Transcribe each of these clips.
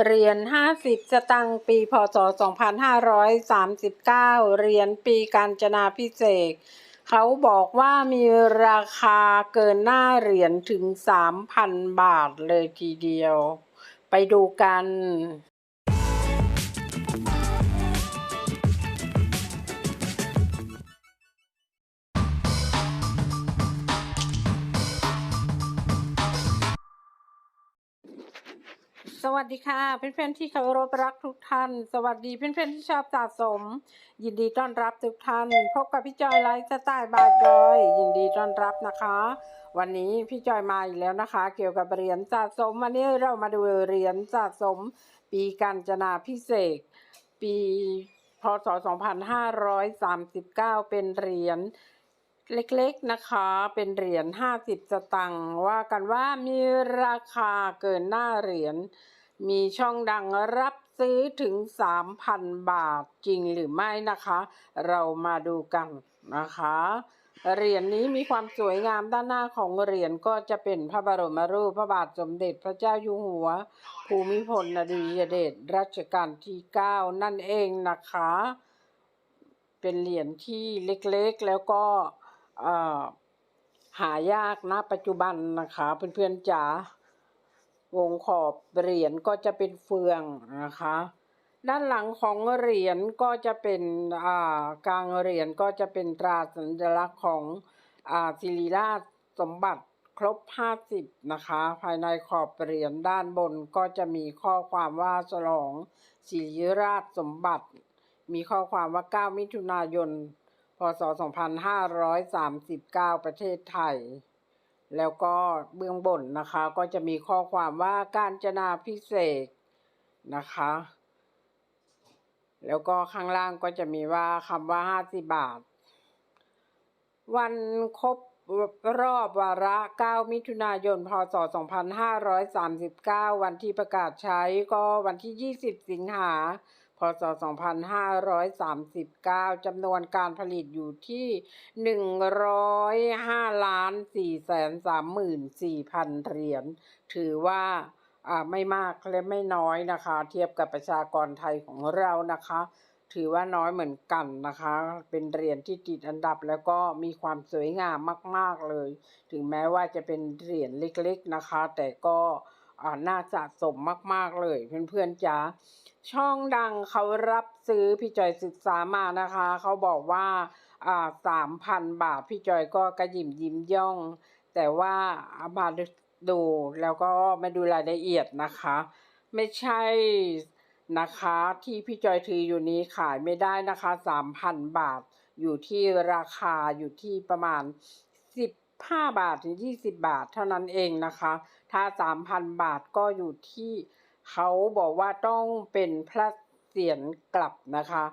เหรียญ50 สตังค์ปีพศ 2539 เหรียญปีการจนาพิเศษ เขาบอกว่ามีราคาเกินหน้าเหรียญถึง 3,000 บาทเลยทีเดียว ไปดูกัน สวัสดีค่ะเพื่อนๆที่เคารพรักทุกท่าน สวัสดีเพื่อนๆที่ชอบสะสม ยินดีต้อนรับทุกท่านพบกับพี่จอยไลฟ์สไตล์บายจอย ยินดีต้อนรับนะคะ วันนี้พี่จอยมาอีกแล้วนะคะ เกี่ยวกับเหรียญสะสมวันนี้เรามาดูเหรียญสะสม ปีกาญจนาพิเศษ ปีพศ 2539 เป็นเหรียญเล็กๆนะคะเป็นเหรียญ50สตังค์ว่ากันว่ามีราคาเกินหน้าเหรียญ มีช่องดังรับซื้อถึง 3,000 บาทจริงหรือไม่นะคะ เรามาดูกันนะคะ เหรียญนี้มีความสวยงามด้านหน้าของเหรียญก็จะเป็นพระบรมรูปพระบาทสมเด็จพระเจ้าอยู่หัว ภูมิพลอดุลยเดชรัชกาลที่ 9 นั่นเองนะคะ เป็นเหรียญที่เล็กๆแล้วก็หายากนะปัจจุบันนะคะเพื่อนๆจ๋า วงขอบเหรียญก็จะเป็นเฟืองนะคะ ด้านหลังของเหรียญก็จะเป็นอ่ากลางเหรียญก็จะเป็นตราสัญลักษณ์ของอ่าศิริราชสมบัติครบ 50 นะคะ ภายในขอบเหรียญด้านบนก็จะมีข้อความว่าฉลองศิริราชสมบัติ มีข้อความว่า 9 มิถุนายน พศ 2539 ประเทศไทย แล้วก็เบื้องบนนะคะ ก็จะมีข้อความว่าการจนาพิเศษนะคะ แล้วก็ข้างล่างก็จะมีว่าคำว่า50บาท วันครบรอบวาระ 9 มิถุนายน พศ 2539 วันที่ประกาศใช้ก็วันที่ 20 สิงหา ศ 2539 จำนวนการผลิตอยู่ที่ 105ล้าน4แสน34,000เหรียญ ถือว่าไม่มากและไม่น้อยนะคะ เทียบกับประชากรไทยของเรานะคะ ถือว่าน้อยเหมือนกันนะคะ เป็นเหรียญที่ติดอันดับแล้วก็มีความสวยงามมาก ๆเลย ถึงแม้ว่าจะเป็นเหรียญเล็ก ๆนะคะ แต่ก็ น่าสะสมมาก ๆ เลยเพื่อนๆจ๋าช่องดังเขารับซื้อพี่จอยศึกษามานะคะ เขาบอกว่าสามพันบาทพี่จอยก็กระยิมยิ้มย่อง แต่ว่าเอามาดูแล้วก็มาดูรายละเอียดนะคะ ไม่ใช่นะคะที่พี่จอยถืออยู่นี้ขายไม่ได้นะคะสามพันบาทอยู่ที่ราคาอยู่ที่ประมาณสิบ ห้าบาทถึงยี่สิบบาทเท่านั้นเองนะคะ ถ้าสามพันบาทก็อยู่ที่เขาบอกว่าต้องเป็นพระเศียรกลับนะคะ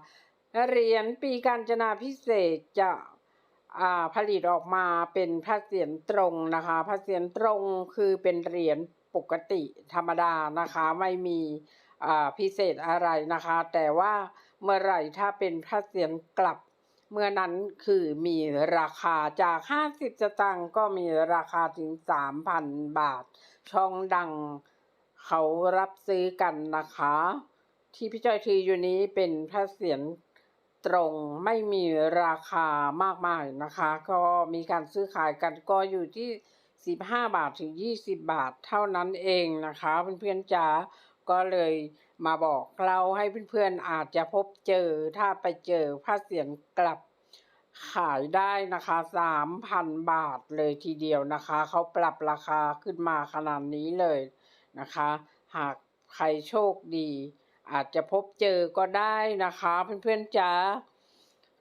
เหรียญปีกาญจนาพิเศษจะผลิตออกมาเป็นพระเศียรตรงนะคะ พระเศียรตรงคือเป็นเหรียญปกติธรรมดานะคะ ไม่มีพิเศษอะไรนะคะ แต่ว่าเมื่อไหร่ถ้าเป็นพระเศียรกลับ เมื่อนั้นคือมีราคาจาก 50สตางค์ก็มีราคาถึง 3,000 บาท ช่องดังเขารับซื้อกันนะคะ ที่พี่จอยถือยู่นี้เป็นพระเศียรตรงไม่มีราคามากมายนะคะ ก็มีการซื้อขายกันก็อยู่ที่ 15 บาทถึง 20 บาทเท่านั้นเองนะคะเพื่อนๆจ๋า ก็เลยมาบอกเราให้เพื่อนๆอาจจะพบเจอถ้าไปเจอผ้าเสียงกลับขายได้นะคะสามพันบาทเลยทีเดียวนะคะ เขาปรับราคาขึ้นมาขนาดนี้เลยนะคะ หากใครโชคดี อาจจะพบเจอก็ได้นะคะ เพื่อนๆจ๋า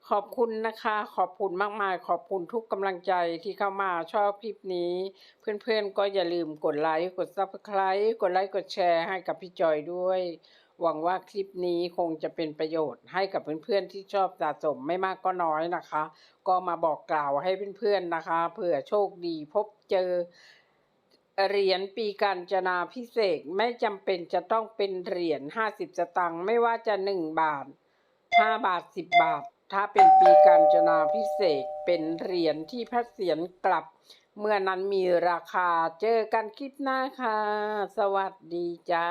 ขอบคุณนะคะ ขอบคุณมากมายขอบคุณทุกกำลังใจที่เข้ามาชอบคลิปนี้ เพื่อน ๆ ก็อย่าลืมกดไลค์ กด subscribe กดไลค์ กดแชร์ให้กับพี่จอยด้วย หวังว่าคลิปนี้คงจะเป็นประโยชน์ให้กับเพื่อน ๆ ที่ชอบสะสมไม่มากก็น้อยนะคะ ก็มาบอกกล่าวให้เพื่อน ๆ นะคะ เผื่อโชคดีพบเจอเหรียญปีกาญจนาพิเศษไม่จำเป็นจะต้องเป็นเหรียญห้าสิบสตังค์ไม่ว่าจะหนึ่งบาทห้าบาทสิบบาท ถ้าเป็นปีกาญจนาพิเศษเป็นเหรียญที่พระเศียรกลับ เมื่อนั้นมีราคาเจอกันคลิปหน้าค่ะ สวัสดีจ้า